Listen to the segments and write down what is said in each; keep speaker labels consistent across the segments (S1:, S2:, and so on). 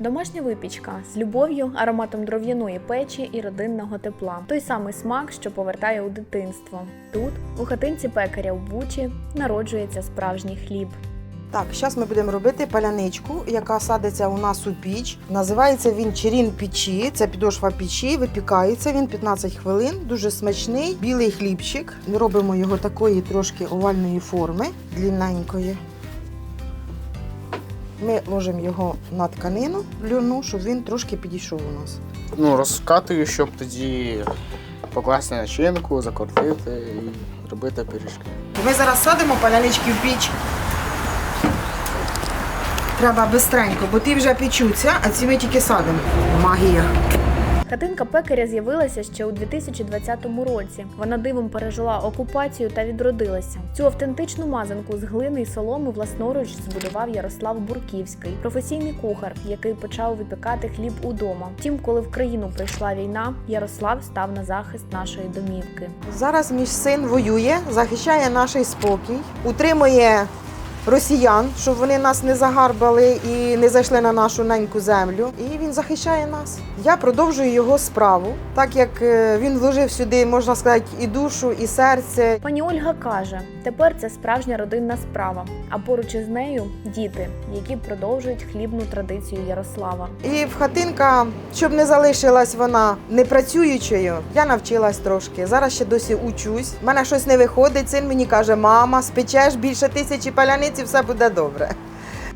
S1: Домашня випічка з любов'ю, ароматом дров'яної печі і родинного тепла. Той самий смак, що повертає у дитинство. Тут, у хатинці пекаря в Бучі, народжується справжній хліб.
S2: Так, зараз ми будемо робити паляничку, яка садиться у нас у піч. Називається він черін печі. Це підошва печі, випікається він 15 хвилин. Дуже смачний, білий хлібчик. Ми робимо його такої трошки овальної форми, длинненької. Ми ложимо його на тканину льону, щоб він трошки підійшов у нас.
S3: Ну, розкатую, щоб тоді покласти начинку, закрутити і робити пиріжки.
S2: Ми зараз садимо палянички в піч. Треба бистренько, бо ті вже печуться, а ці ми тільки садимо. Магія.
S1: Хатинка пекаря з'явилася ще у 2020 році. Вона дивом пережила окупацію та відродилася. Цю автентичну мазанку з глини й соломи власноруч збудував Ярослав Бурківський, професійний кухар, який почав випікати хліб удома. Втім, коли в країну прийшла війна, Ярослав став на захист нашої домівки.
S2: Зараз мій син воює, захищає наш спокій, утримує росіян, щоб вони нас не загарбали і не зайшли на нашу неньку землю. І він захищає нас. Я продовжую його справу, так як е, він вложив сюди, можна сказати, і душу, і серце.
S1: Пані Ольга каже: тепер це справжня родинна справа. А поруч із нею діти, які продовжують хлібну традицію Ярослава.
S2: І в хатинка, щоб не залишилась вона непрацюючою, я навчилась трошки. Зараз ще досі учусь. У мене щось не виходить. Син мені каже: мама, спечеш більше тисячі паляниць, все буде добре.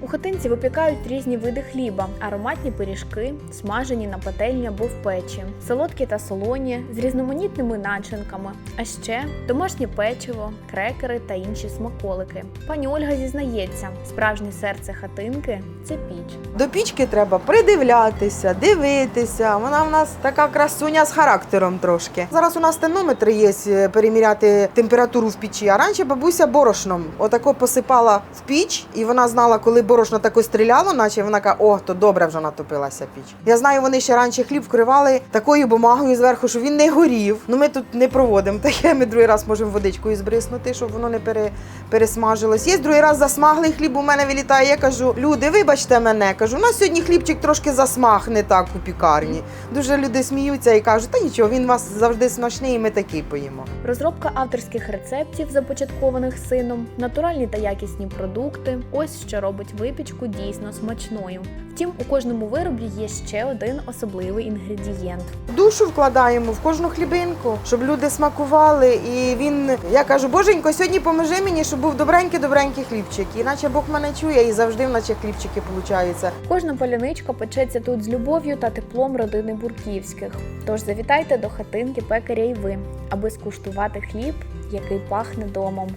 S1: У хатинці випікають різні види хліба, ароматні пиріжки, смажені на пательні або в печі, солодкі та солоні з різноманітними начинками, а ще домашнє печиво, крекери та інші смаколики. Пані Ольга зізнається, справжнє серце хатинки це піч.
S2: До пічки треба придивлятися, дивитися. Вона в нас така красуня з характером трошки. Зараз у нас тенометр є е, переміряти температуру в печі. А раніше бабуся борошном отако посипала в піч, і вона знала, коли борошно тако стріляло, наче вона каже, о, то добре вже натопилася піч. Я знаю, вони ще раніше хліб вкривали такою бумагою зверху, щоб він не горів. Ну ми тут не проводимо таке. Ми другий раз можемо водичкою збриснути, щоб воно не пере, пересмажилось. Є другий раз засмаглий хліб у мене вилітає. Я кажу, люди, вибачте мене. Кажу, у нас сьогодні хлібчик трошки засмаг не так у пікарні. Дуже люди сміються і кажуть, та нічого, він у вас завжди смачний, і ми такий поїмо.
S1: Розробка авторських рецептів, започаткованих сином, натуральні та якісні продукти ось що робить випічку дійсно смачною. Втім, у кожному виробі є ще один особливий інгредієнт.
S2: Душу вкладаємо в кожну хлібинку, щоб люди смакували. І він, я кажу, боженько, сьогодні поможи мені, щоб був добренький добренький хлібчик. Іначе Бог мене чує і завжди наче хлібчики получаються.
S1: Кожна паляничка печеться тут з любов'ю та теплом родини Бурківських. Тож завітайте до хатинки пекаря і ви, аби скуштувати хліб, який пахне домом.